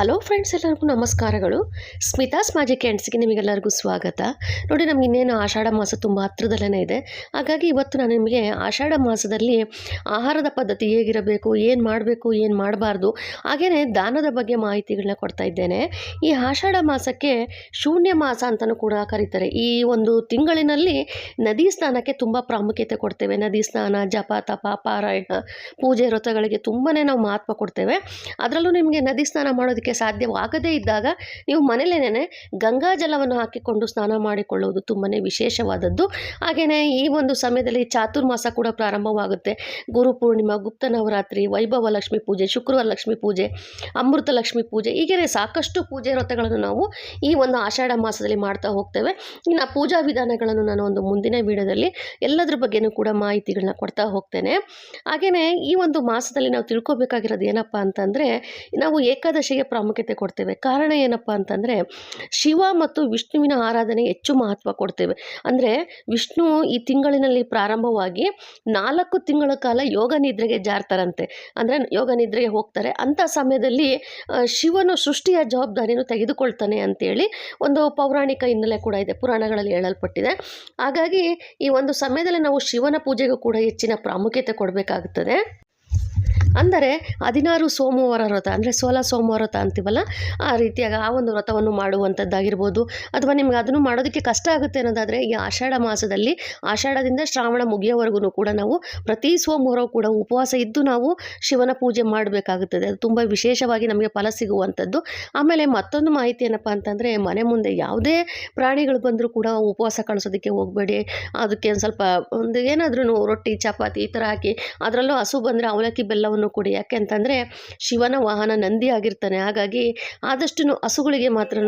Hello friends ಎಲ್ಲರಿಗೂ ನಮಸ್ಕಾರಗಳು. Smitha's magic ಹ್ಯಾಂಡ್ಸ್ಗೆ ನಿಮಗೆಲ್ಲರಿಗೂ ಸ್ವಾಗತ. ನೋಡಿ, ನಮ್ಗೆ ಇನ್ನೇನು ಆಷಾಢ ಮಾಸ ತುಂಬ ಹತ್ತಿರದಲ್ಲೇ ಇದೆ. ಹಾಗಾಗಿ ಇವತ್ತು ನಾನು ನಿಮಗೆ ಆಷಾಢ ಮಾಸದಲ್ಲಿ ಆಹಾರದ ಪದ್ಧತಿ ಹೇಗಿರಬೇಕು, ಏನು ಮಾಡಬೇಕು, ಏನು ಮಾಡಬಾರ್ದು ಹಾಗೆಯೇ ದಾನದ ಬಗ್ಗೆ ಮಾಹಿತಿಗಳನ್ನ ಕೊಡ್ತಾ ಇದ್ದೇನೆ. ಈ ಆಷಾಢ ಮಾಸಕ್ಕೆ ಶೂನ್ಯ ಮಾಸ ಅಂತಲೂ ಕೂಡ ಕರೀತಾರೆ. ಈ ಒಂದು ತಿಂಗಳಿನಲ್ಲಿ ನದಿ ಸ್ನಾನಕ್ಕೆ ತುಂಬ ಪ್ರಾಮುಖ್ಯತೆ ಕೊಡ್ತೇವೆ. ನದಿ ಸ್ನಾನ, ಜಪ, ತಪ, ಪಾರಾಯಣ, ಪೂಜೆ, ವ್ರತಗಳಿಗೆ ತುಂಬಾ ನಾವು ಮಹತ್ವ ಕೊಡ್ತೇವೆ. ಅದರಲ್ಲೂ ನಿಮಗೆ ನದಿ ಸ್ನಾನ ಮಾಡೋದಕ್ಕೆ ಸಾಧ್ಯವಾಗದೇ ಇದ್ದಾಗ ನೀವು ಮನೇಲೇನೆ ಗಂಗಾ ಜಲವನ್ನು ಹಾಕಿಕೊಂಡು ಸ್ನಾನ ಮಾಡಿಕೊಳ್ಳುವುದು ತುಂಬಾ ವಿಶೇಷವಾದದ್ದು. ಹಾಗೆಯೇ ಈ ಒಂದು ಸಮಯದಲ್ಲಿ ಚಾತುರ್ಮಾಸ ಕೂಡ ಪ್ರಾರಂಭವಾಗುತ್ತೆ. ಗುರು ಪೂರ್ಣಿಮಾ, ಗುಪ್ತ ನವರಾತ್ರಿ, ವೈಭವ ಲಕ್ಷ್ಮಿ ಪೂಜೆ, ಶುಕ್ರವಾರ ಲಕ್ಷ್ಮಿ ಪೂಜೆ, ಅಮೃತ ಲಕ್ಷ್ಮಿ ಪೂಜೆ ಹೀಗೆ ಸಾಕಷ್ಟು ಪೂಜೆ ವ್ರತಗಳನ್ನು ನಾವು ಈ ಒಂದು ಆಷಾಢ ಮಾಸದಲ್ಲಿ ಮಾಡ್ತಾ ಹೋಗ್ತೇವೆ. ಇನ್ನು ಪೂಜಾ ವಿಧಾನಗಳನ್ನು ನಾನು ಒಂದು ಮುಂದಿನ ವಿಡಿಯೋದಲ್ಲಿ ಎಲ್ಲದರ ಬಗ್ಗೆನೂ ಕೂಡ ಮಾಹಿತಿಗಳನ್ನ ಕೊಡ್ತಾ ಹೋಗ್ತೇನೆ. ಹಾಗೆಯೇ ಈ ಒಂದು ಮಾಸದಲ್ಲಿ ನಾವು ತಿಳ್ಕೊಬೇಕಾಗಿರೋದು ಏನಪ್ಪ ಅಂತಂದರೆ, ನಾವು ಏಕಾದಶಿಗೆ ಪ್ರಾಮುಖ್ಯತೆ ಕೊಡ್ತೇವೆ. ಕಾರಣ ಏನಪ್ಪ ಅಂತಂದರೆ, ಶಿವ ಮತ್ತು ವಿಷ್ಣುವಿನ ಆರಾಧನೆ ಹೆಚ್ಚು ಮಹತ್ವ ಕೊಡ್ತೇವೆ. ಅಂದರೆ, ವಿಷ್ಣು ಈ ತಿಂಗಳಿನಲ್ಲಿ ಪ್ರಾರಂಭವಾಗಿ ನಾಲ್ಕು ತಿಂಗಳ ಕಾಲ ಯೋಗ ನಿದ್ರೆಗೆ ಜಾರ್ತಾರಂತೆ. ಅಂದರೆ, ಯೋಗ ನಿದ್ರೆಗೆ ಹೋಗ್ತಾರೆ. ಅಂಥ ಸಮಯದಲ್ಲಿ ಶಿವನು ಸೃಷ್ಟಿಯ ಜವಾಬ್ದಾರಿಯನ್ನು ತೆಗೆದುಕೊಳ್ತಾನೆ ಅಂತೇಳಿ ಒಂದು ಪೌರಾಣಿಕ ಹಿನ್ನೆಲೆ ಕೂಡ ಇದೆ, ಪುರಾಣಗಳಲ್ಲಿ ಹೇಳಲ್ಪಟ್ಟಿದೆ. ಹಾಗಾಗಿ ಈ ಒಂದು ಸಮಯದಲ್ಲಿ ನಾವು ಶಿವನ ಪೂಜೆಗೂ ಕೂಡ ಹೆಚ್ಚಿನ ಪ್ರಾಮುಖ್ಯತೆ ಕೊಡಬೇಕಾಗುತ್ತದೆ ಅಂದರೆ ಹದಿನಾರು ಸೋಮವಾರ ವ್ರತ, ಅಂದರೆ ಸೋಲ ಸೋಮವಾರ ವ್ರತ ಅಂತೀವಲ್ಲ, ಆ ರೀತಿಯಾಗಿ ಆ ಒಂದು ವ್ರತವನ್ನು ಮಾಡುವಂಥದ್ದಾಗಿರ್ಬೋದು. ಅಥವಾ ನಿಮ್ಗೆ ಅದನ್ನು ಮಾಡೋದಕ್ಕೆ ಕಷ್ಟ ಆಗುತ್ತೆ ಅನ್ನೋದಾದರೆ, ಈ ಆಷಾಢ ಮಾಸದಲ್ಲಿ, ಆಷಾಢದಿಂದ ಶ್ರಾವಣ ಮುಗಿಯೋವರೆಗೂ ಕೂಡ ನಾವು ಪ್ರತಿ ಸೋಮವಾರ ಕೂಡ ಉಪವಾಸ ಇದ್ದು ನಾವು ಶಿವನ ಪೂಜೆ ಮಾಡಬೇಕಾಗುತ್ತದೆ. ಅದು ತುಂಬ ವಿಶೇಷವಾಗಿ ನಮಗೆ ಫಲ ಸಿಗುವಂಥದ್ದು. ಆಮೇಲೆ ಮತ್ತೊಂದು ಮಾಹಿತಿ ಏನಪ್ಪ ಅಂತಂದರೆ, ಮನೆ ಮುಂದೆ ಯಾವುದೇ ಪ್ರಾಣಿಗಳು ಬಂದರೂ ಕೂಡ ಉಪವಾಸ ಕಳಿಸೋದಕ್ಕೆ ಹೋಗಬೇಡಿ. ಅದಕ್ಕೆ ಒಂದು ಸ್ವಲ್ಪ ಒಂದು ಏನಾದ್ರೂ ರೊಟ್ಟಿ, ಚಪಾತಿ ಈ ಥರ ಹಾಕಿ, ಅದರಲ್ಲೂ ಹಸು ಬಂದರೆ ಅವಲಕ್ಕಿ, ಬೆಲ್ಲವನ್ನು ಕೊಡಿ. ಯಾಕೆ ಅಂತಂದರೆ ಶಿವನ ವಾಹನ ನಂದಿ ಆಗಿರ್ತಾನೆ. ಹಾಗಾಗಿ ಆದಷ್ಟು ಹಸುಗಳಿಗೆ ಮಾತ್ರ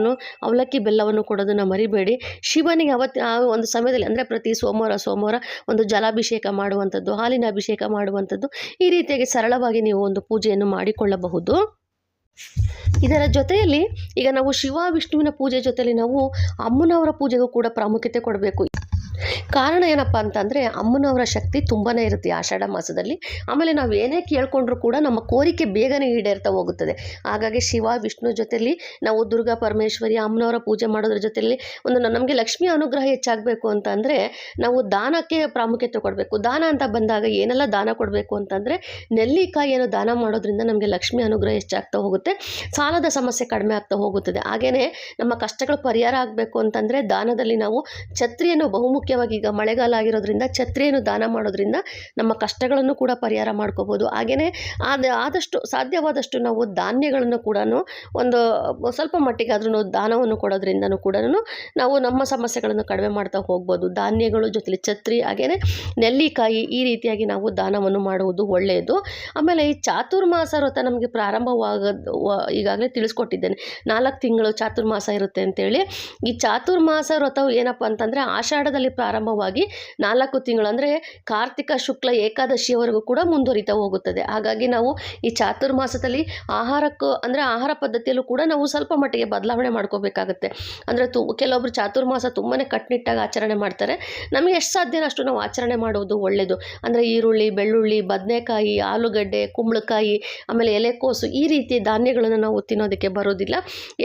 ಅವಲಕ್ಕಿ ಬೆಲ್ಲವನ್ನು ಕೊಡೋದನ್ನು ಮರಿಬೇಡಿ. ಶಿವನಿಗೆ ಅವತ್ತು ಆ ಒಂದು ಸಮಯದಲ್ಲಿ ಅಂದರೆ ಪ್ರತಿ ಸೋಮವಾರ ಸೋಮವಾರ ಒಂದು ಜಲಾಭಿಷೇಕ ಮಾಡುವಂಥದ್ದು, ಹಾಲಿನ ಅಭಿಷೇಕ ಮಾಡುವಂಥದ್ದು ಈ ರೀತಿಯಾಗಿ ಸರಳವಾಗಿ ನೀವು ಒಂದು ಪೂಜೆಯನ್ನು ಮಾಡಿಕೊಳ್ಳಬಹುದು. ಇದರ ಜೊತೆಯಲ್ಲಿ ಈಗ ನಾವು ಶಿವ, ವಿಷ್ಣುವಿನ ಪೂಜೆ ಜೊತೆಯಲ್ಲಿ ನಾವು ಅಮ್ಮನವರ ಪೂಜೆಗೂ ಕೂಡ ಪ್ರಾಮುಖ್ಯತೆ ಕೊಡಬೇಕು. ಕಾರಣ ಏನಪ್ಪ ಅಂತಂದರೆ ಅಮ್ಮನವರ ಶಕ್ತಿ ತುಂಬಾ ಇರುತ್ತೆ ಆಷಾಢ ಮಾಸದಲ್ಲಿ. ಆಮೇಲೆ ನಾವು ಏನೇ ಕೇಳ್ಕೊಂಡ್ರೂ ಕೂಡ ನಮ್ಮ ಕೋರಿಕೆ ಬೇಗನೆ ಈಡೇರ್ತಾ ಹೋಗುತ್ತದೆ. ಹಾಗಾಗಿ ಶಿವ, ವಿಷ್ಣು ಜೊತೆಯಲ್ಲಿ ನಾವು ದುರ್ಗಾ, ಪರಮೇಶ್ವರಿ, ಅಮ್ಮನವರ ಪೂಜೆ ಮಾಡೋದ್ರ ಜೊತೆಯಲ್ಲಿ ಒಂದು ನಮಗೆ ಲಕ್ಷ್ಮಿ ಅನುಗ್ರಹ ಹೆಚ್ಚಾಗಬೇಕು ಅಂತಂದರೆ ನಾವು ದಾನಕ್ಕೆ ಪ್ರಾಮುಖ್ಯತೆ ಕೊಡಬೇಕು. ದಾನ ಅಂತ ಬಂದಾಗ ಏನೆಲ್ಲ ದಾನ ಕೊಡಬೇಕು ಅಂತಂದರೆ ನೆಲ್ಲಿಕಾಯಿಯನ್ನು ದಾನ ಮಾಡೋದ್ರಿಂದ ನಮಗೆ ಲಕ್ಷ್ಮಿ ಅನುಗ್ರಹ ಹೆಚ್ಚಾಗ್ತಾ ಹೋಗುತ್ತೆ. ಸಾಲದ ಸಮಸ್ಯೆ ಕಡಿಮೆ ಆಗ್ತಾ ಹೋಗುತ್ತದೆ. ಹಾಗೆಯೇ ನಮ್ಮ ಕಷ್ಟಗಳು ಪರಿಹಾರ ಆಗಬೇಕು ಅಂತಂದರೆ ದಾನದಲ್ಲಿ ನಾವು ಛತ್ರಿಯನ್ನು ಬಹುಮುಖ್ಯವಾಗಿ ಈಗ ಮಳೆಗಾಲ ಆಗಿರೋದ್ರಿಂದ, ಛತ್ರಿಯನ್ನು ದಾನ ಮಾಡೋದ್ರಿಂದ ನಮ್ಮ ಕಷ್ಟಗಳನ್ನು ಕೂಡ ಪರಿಹಾರ ಮಾಡ್ಕೋಬೋದು. ಹಾಗೆಯೇ ಆದ, ಆದಷ್ಟು ಸಾಧ್ಯವಾದಷ್ಟು ನಾವು ಧಾನ್ಯಗಳನ್ನು ಕೂಡ ಒಂದು, ಸ್ವಲ್ಪ ಮಟ್ಟಿಗೆ ಆದ್ರೂ ದಾನವನ್ನು ಕೊಡೋದ್ರಿಂದನೂ ಕೂಡ ನಾವು ನಮ್ಮ ಸಮಸ್ಯೆಗಳನ್ನು ಕಡಿಮೆ ಮಾಡ್ತಾ ಹೋಗ್ಬೋದು. ಧಾನ್ಯಗಳು ಜೊತೆಲಿ ಛತ್ರಿ ಹಾಗೆಯೇ ನೆಲ್ಲಿಕಾಯಿ ಈ ರೀತಿಯಾಗಿ ನಾವು ದಾನವನ್ನು ಮಾಡುವುದು ಒಳ್ಳೆಯದು. ಆಮೇಲೆ ಈ ಚಾತುರ್ಮಾಸ ವ್ರತ ನಮಗೆ ಪ್ರಾರಂಭವಾಗೋದು ಈಗಾಗಲೇ ತಿಳಿಸ್ಕೊಟ್ಟಿದ್ದೇನೆ. ನಾಲ್ಕು ತಿಂಗಳು ಚಾತುರ್ಮಾಸ ಇರುತ್ತೆ ಅಂತೇಳಿ. ಈ ಚಾತುರ್ಮಾಸ ವ್ರತವು ಏನಪ್ಪ ಅಂತಂದರೆ ಆಷಾಢದಲ್ಲಿ ಪ್ರಾರಂಭವಾಗಿ ನಾಲ್ಕು ತಿಂಗಳು ಅಂದರೆ ಕಾರ್ತಿಕ ಶುಕ್ಲ ಏಕಾದಶಿಯವರೆಗೂ ಕೂಡ ಮುಂದುವರಿತಾ ಹೋಗುತ್ತದೆ. ಹಾಗಾಗಿ ನಾವು ಈ ಚಾತುರ್ಮಾಸದಲ್ಲಿ ಆಹಾರಕ್ಕೂ ಅಂದರೆ ಆಹಾರ ಪದ್ಧತಿಯಲ್ಲೂ ಕೂಡ ನಾವು ಸ್ವಲ್ಪ ಮಟ್ಟಿಗೆ ಬದಲಾವಣೆ ಮಾಡ್ಕೋಬೇಕಾಗುತ್ತೆ. ಅಂದರೆ ತು ಕೆಲವೊಬ್ಬರು ಚಾತುರ್ಮಾಸ ತುಂಬಾ ಕಟ್ಟುನಿಟ್ಟಾಗಿ ಆಚರಣೆ ಮಾಡ್ತಾರೆ. ನಮಗೆ ಎಷ್ಟು ಸಾಧ್ಯನೋ ಅಷ್ಟು ನಾವು ಆಚರಣೆ ಮಾಡುವುದು ಒಳ್ಳೆಯದು ಅಂದರೆ ಈರುಳ್ಳಿ, ಬೆಳ್ಳುಳ್ಳಿ, ಬದನೆಕಾಯಿ, ಆಲೂಗಡ್ಡೆ, ಕುಂಬಳಕಾಯಿ, ಆಮೇಲೆ ಎಲೆಕೋಸು ಈ ರೀತಿ ಧಾನ್ಯಗಳನ್ನು ನಾವು ತಿನ್ನೋದಕ್ಕೆ ಬರೋದಿಲ್ಲ.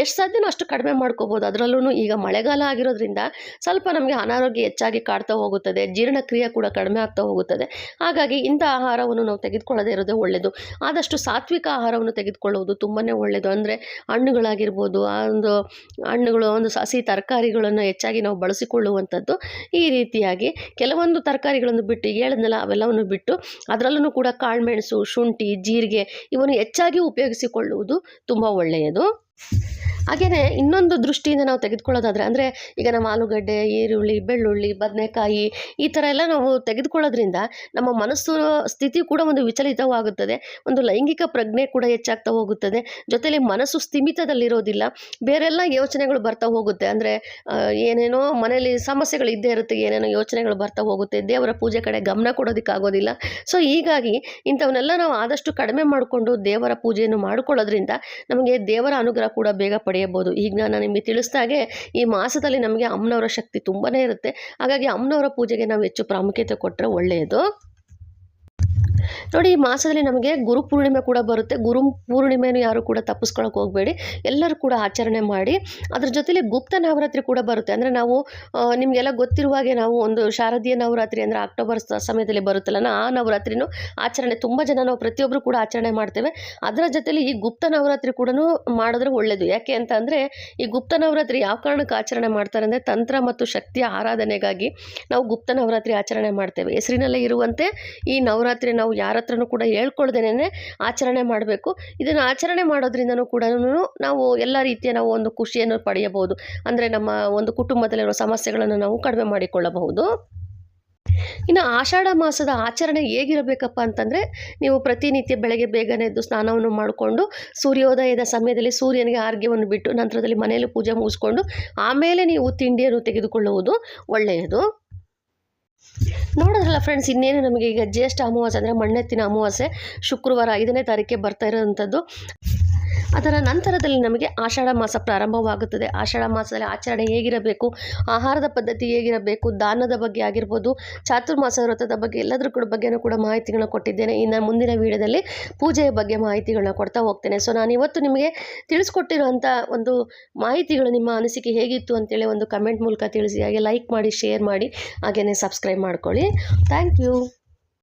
ಎಷ್ಟು ಸಾಧ್ಯನೋ ಅಷ್ಟು ಕಡಿಮೆ ಮಾಡ್ಕೋಬೋದು. ಅದರಲ್ಲೂ ಈಗ ಮಳೆಗಾಲ ಆಗಿರೋದ್ರಿಂದ ಸ್ವಲ್ಪ ನಮಗೆ ಅನಾರೋಗ್ಯ ಹೆಚ್ಚಾಗಿ ಕಾಡ್ತಾ ಹೋಗುತ್ತದೆ, ಜೀರ್ಣಕ್ರಿಯೆ ಕೂಡ ಕಡಿಮೆ ಆಗ್ತಾ ಹೋಗುತ್ತದೆ. ಹಾಗಾಗಿ ಇಂಥ ಆಹಾರವನ್ನು ನಾವು ತೆಗೆದುಕೊಳ್ಳದೇ ಇರೋದೇ ಒಳ್ಳೆಯದು ಆದಷ್ಟು ಸಾತ್ವಿಕ ಆಹಾರವನ್ನು ತೆಗೆದುಕೊಳ್ಳುವುದು ತುಂಬಾ ಒಳ್ಳೆಯದು ಅಂದರೆ ಹಣ್ಣುಗಳಾಗಿರ್ಬೋದು, ಆ ಒಂದು ಹಣ್ಣುಗಳು, ಒಂದು ಸಸಿ ತರಕಾರಿಗಳನ್ನು ಹೆಚ್ಚಾಗಿ ನಾವು ಬಳಸಿಕೊಳ್ಳುವಂಥದ್ದು ಈ ರೀತಿಯಾಗಿ. ಕೆಲವೊಂದು ತರಕಾರಿಗಳನ್ನು ಬಿಟ್ಟು, ಹೇಳಿದ್ನಲ್ಲ, ಅವೆಲ್ಲವನ್ನು ಬಿಟ್ಟು ಅದರಲ್ಲೂ ಕೂಡ ಕಾಳುಮೆಣಸು, ಶುಂಠಿ, ಜೀರಿಗೆ, ಇವನ್ನು ಹೆಚ್ಚಾಗಿ ಉಪಯೋಗಿಸಿಕೊಳ್ಳುವುದು ತುಂಬ ಒಳ್ಳೆಯದು. ಹಾಗೆಯೇ ಇನ್ನೊಂದು ದೃಷ್ಟಿಯಿಂದ ನಾವು ತೆಗೆದುಕೊಳ್ಳೋದಾದರೆ, ಅಂದರೆ ಈಗ ನಮ್ಮ ಆಲೂಗಡ್ಡೆ, ಈರುಳ್ಳಿ, ಬೆಳ್ಳುಳ್ಳಿ, ಬದನೆಕಾಯಿ ಈ ಥರ ಎಲ್ಲ ನಾವು ತೆಗೆದುಕೊಳ್ಳೋದ್ರಿಂದ ನಮ್ಮ ಮನಸ್ಸು ಸ್ಥಿತಿ ಕೂಡ ಒಂದು ವಿಚಲಿತವಾಗುತ್ತದೆ, ಒಂದು ಲೈಂಗಿಕ ಪ್ರಜ್ಞೆ ಕೂಡ ಹೆಚ್ಚಾಗ್ತಾ ಹೋಗುತ್ತದೆ ಜೊತೆಯಲ್ಲಿ ಮನಸ್ಸು ಸ್ಥಿಮಿತದಲ್ಲಿರೋದಿಲ್ಲ, ಬೇರೆಲ್ಲ ಯೋಚನೆಗಳು ಬರ್ತಾ ಹೋಗುತ್ತೆ, ಅಂದರೆ ಏನೇನೋ ಮನೆಯಲ್ಲಿ ಸಮಸ್ಯೆಗಳು ಇದ್ದೇ ಇರುತ್ತೆ, ಏನೇನೋ ಯೋಚನೆಗಳು ಬರ್ತಾ ಹೋಗುತ್ತೆ, ದೇವರ ಪೂಜೆ ಕಡೆ ಗಮನ ಕೊಡೋದಕ್ಕಾಗೋದಿಲ್ಲ. ಸೊ ಹೀಗಾಗಿ ಇಂಥವನ್ನೆಲ್ಲ ನಾವು ಆದಷ್ಟು ಕಡಿಮೆ ಮಾಡಿಕೊಂಡು ದೇವರ ಪೂಜೆಯನ್ನು ಮಾಡಿಕೊಳ್ಳೋದ್ರಿಂದ ನಮಗೆ ದೇವರ ಅನುಗ್ರಹ ಕೂಡ ಬೇಗ ಪಡೆಯಬಹುದು. ಈಗ ನಾನು ನಿಮಗೆ ತಿಳಿಸ್ದಾಗೆ ಈ ಮಾಸದಲ್ಲಿ ನಮಗೆ ಅಮ್ಮನವರ ಶಕ್ತಿ ತುಂಬಾ ಇರುತ್ತೆ. ಹಾಗಾಗಿ ಅಮ್ಮನವರ ಪೂಜೆಗೆ ನಾವು ಹೆಚ್ಚು ಪ್ರಾಮುಖ್ಯತೆ ಕೊಟ್ಟರೆ ಒಳ್ಳೆಯದು ನೋಡಿ, ಈ ಮಾಸದಲ್ಲಿ ನಮಗೆ ಗುರು ಪೂರ್ಣಿಮೆ ಕೂಡ ಬರುತ್ತೆ. ಗುರು ಪೂರ್ಣಿಮೆನೂ ಯಾರು ಕೂಡ ತಪ್ಪಿಸ್ಕೊಳಕ್ಕೆ ಹೋಗಬೇಡಿ. ಎಲ್ಲರೂ ಕೂಡ ಆಚರಣೆ ಮಾಡಿ. ಅದ್ರ ಜೊತೆಲಿ ಗುಪ್ತ ನವರಾತ್ರಿ ಕೂಡ ಬರುತ್ತೆ. ಅಂದರೆ ನಾವು ನಿಮಗೆಲ್ಲ ಗೊತ್ತಿರುವ ಹಾಗೆ ನಾವು ಒಂದು ಶಾರದೀಯ ನವರಾತ್ರಿ ಅಂದರೆ ಅಕ್ಟೋಬರ್ ಸಮಯದಲ್ಲಿ ಬರುತ್ತಲ್ಲ ಆ ನವರಾತ್ರಿನೂ ಆಚರಣೆ ತುಂಬ ಜನ ನಾವು ಪ್ರತಿಯೊಬ್ಬರು ಕೂಡ ಆಚರಣೆ ಮಾಡ್ತೇವೆ. ಅದರ ಜೊತೆಲಿ ಈ ಗುಪ್ತ ನವರಾತ್ರಿ ಕೂಡ ಮಾಡಿದ್ರೆ ಒಳ್ಳೆಯದು ಯಾಕೆ ಅಂತ ಅಂದರೆ, ಈ ಗುಪ್ತ ನವರಾತ್ರಿ ಯಾವ ಕಾರಣಕ್ಕೆ ಆಚರಣೆ ಮಾಡ್ತಾರೆ ಅಂದರೆ ತಂತ್ರ ಮತ್ತು ಶಕ್ತಿಯ ಆರಾಧನೆಗಾಗಿ ನಾವು ಗುಪ್ತ ನವರಾತ್ರಿ ಆಚರಣೆ ಮಾಡ್ತೇವೆ. ಹೆಸರಿನಲ್ಲೇ ಇರುವಂತೆ ಈ ನವರಾತ್ರಿ ನಾವು ಯಾರ ಹತ್ರನೂ ಕೂಡ ಹೇಳ್ಕೊಳ್ದೇನೆ ಆಚರಣೆ ಮಾಡಬೇಕು. ಇದನ್ನು ಆಚರಣೆ ಮಾಡೋದ್ರಿಂದನೂ ಕೂಡ ನಾವು ಎಲ್ಲ ರೀತಿಯ ನಾವು ಒಂದು ಖುಷಿಯನ್ನು ಪಡೆಯಬಹುದು. ಅಂದರೆ ನಮ್ಮ ಒಂದು ಕುಟುಂಬದಲ್ಲಿರುವ ಸಮಸ್ಯೆಗಳನ್ನು ನಾವು ಕಡಿಮೆ ಮಾಡಿಕೊಳ್ಳಬಹುದು. ಇನ್ನು ಆಷಾಢ ಮಾಸದ ಆಚರಣೆ ಹೇಗಿರಬೇಕಪ್ಪ ಅಂತಂದರೆ, ನೀವು ಪ್ರತಿನಿತ್ಯ ಬೆಳಗ್ಗೆ ಬೇಗನೆ ಎದ್ದು ಸ್ನಾನವನ್ನು ಮಾಡಿಕೊಂಡು, ಸೂರ್ಯೋದಯದ ಸಮಯದಲ್ಲಿ ಸೂರ್ಯನಿಗೆ ಆರ್ಗ್ಯವನ್ನು ಬಿಟ್ಟು, ನಂತರದಲ್ಲಿ ಮನೆಯಲ್ಲಿ ಪೂಜೆ ಮುಗಿಸ್ಕೊಂಡು, ಆಮೇಲೆ ನೀವು ತಿಂಡಿಯನ್ನು ತೆಗೆದುಕೊಳ್ಳುವುದು ಒಳ್ಳೆಯದು. ನೋಡೋದ್ರಲ್ಲ ಫ್ರೆಂಡ್ಸ್ ಇನ್ನೇನು ನಮಗೆ ಈಗ ಜ್ಯೇಷ್ಠ ಅಮಾವಾಸ್ಯೆ ಅಂದರೆ ಮಣ್ಣೆತ್ತಿನ ಅಮಾವಾಸ್ಯೆ, ಶುಕ್ರವಾರ ಐದನೇ ತಾರೀಕಿಗೆ ಬರ್ತಾ ಇರೋವಂಥದ್ದು. ಅದರ ನಂತರದಲ್ಲಿ ನಮಗೆ ಆಷಾಢ ಮಾಸ ಪ್ರಾರಂಭವಾಗುತ್ತದೆ. ಆಷಾಢ ಮಾಸದಲ್ಲಿ ಆಚರಣೆ ಹೇಗಿರಬೇಕು, ಆಹಾರದ ಪದ್ಧತಿ ಹೇಗಿರಬೇಕು, ದಾನದ ಬಗ್ಗೆ ಆಗಿರ್ಬೋದು, ಚಾತುರ್ಮಾಸ ವ್ರತದ ಬಗ್ಗೆ, ಎಲ್ಲದರ ಕೂಡ ಬಗ್ಗೆನೂ ಕೂಡ ಮಾಹಿತಿಗಳನ್ನ ಕೊಟ್ಟಿದ್ದೇನೆ. ಇನ್ನು ಮುಂದಿನ ವಿಡಿಯೋದಲ್ಲಿ ಪೂಜೆಯ ಬಗ್ಗೆ ಮಾಹಿತಿಗಳನ್ನ ಕೊಡ್ತಾ ಹೋಗ್ತೇನೆ. ಸೊ ನಾನು ಇವತ್ತು ನಿಮಗೆ ತಿಳಿಸ್ಕೊಟ್ಟಿರುವಂಥ ಒಂದು ಮಾಹಿತಿಗಳು ನಿಮ್ಮ ಅನಿಸಿಕೆ ಹೇಗಿತ್ತು ಅಂತೇಳಿ ಒಂದು ಕಮೆಂಟ್ ಮೂಲಕ ತಿಳಿಸಿ, ಹಾಗೆ ಲೈಕ್ ಮಾಡಿ ಶೇರ್ ಮಾಡಿ, ಹಾಗೆಯೇ ಸಬ್ಸ್ಕ್ರೈಬ್ ಮಾಡ್ಕೊಳ್ಳಿ. Thank you